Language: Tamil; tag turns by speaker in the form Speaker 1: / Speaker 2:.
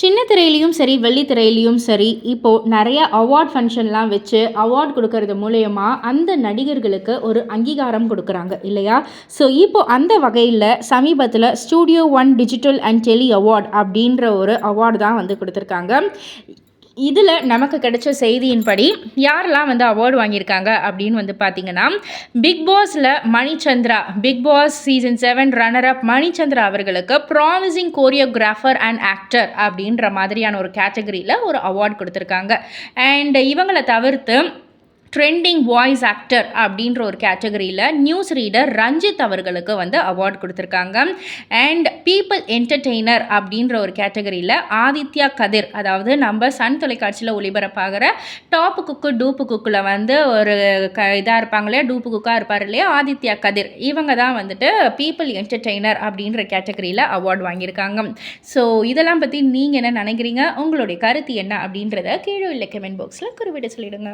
Speaker 1: சின்ன திரையிலையும் சரி வெள்ளித்திரையிலையும் சரி இப்போது நிறைய அவார்ட் ஃபங்க்ஷன்லாம் வச்சு அவார்ட் கொடுக்கறது மூலயமா அந்த நடிகர்களுக்கு ஒரு அங்கீகாரம் கொடுக்குறாங்க இல்லையா? ஸோ இப்போது அந்த வகையில் சமீபத்தில் studio one digital and tele award அப்படின்ற ஒரு அவார்டு தான் வந்து கொடுத்துருக்காங்க. இதில் நமக்கு கிடைச்ச செய்தியின்படி யாரெல்லாம் வந்து அவார்டு வாங்கியிருக்காங்க அப்படின்னு வந்து பார்த்தீங்கன்னா பிக் பாஸில் Manichandra Bigg Boss season seven runner up Manichandra அவர்களுக்கு ப்ராமிசிங் கோரியோகிராஃபர் அண்ட் ஆக்டர் அப்படின்ற மாதிரியான ஒரு கேட்டகரியில் ஒரு அவார்டு கொடுத்துருக்காங்க. அண்ட் இவங்களை தவிர்த்து ட்ரெண்டிங் வாய்ஸ் ஆக்டர் அப்படின்ற ஒரு கேட்டகரியில் நியூஸ் ரீடர் ரஞ்சித் அவர்களுக்கு வந்து அவார்ட் கொடுத்துருக்காங்க. அண்ட் பீப்புள் என்டர்டெய்னர் அப்படின்ற ஒரு கேட்டகரியில் ஆதித்யா கதிர் அதாவது நம்ம சன் தொலைக்காட்சியில் ஒளிபரப்பாகிற டாப்பு குக்கு டூப்பு குக்கில் வந்து ஒரு க இதாக இருப்பாங்க இல்லையா டூப்பு குக்காக இருப்பார் இல்லையா ஆதித்யா கதிர். இவங்க தான் வந்துட்டு பீப்புள் என்டர்டெய்னர் அப்படின்ற கேட்டகரியில் அவார்ட் வாங்கியிருக்காங்க. ஸோ இதெல்லாம் பற்றி நீங்கள் என்ன நினைக்கிறீங்க? உங்களுடைய கருத்து என்ன அப்படின்றத கீழே உள்ள கமெண்ட் பாக்ஸில் குறிப்பிட்டு சொல்லிவிடுங்க